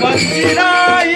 わしらい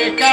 एका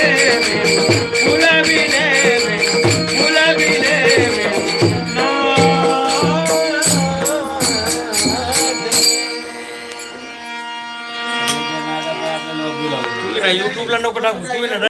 no, no, no,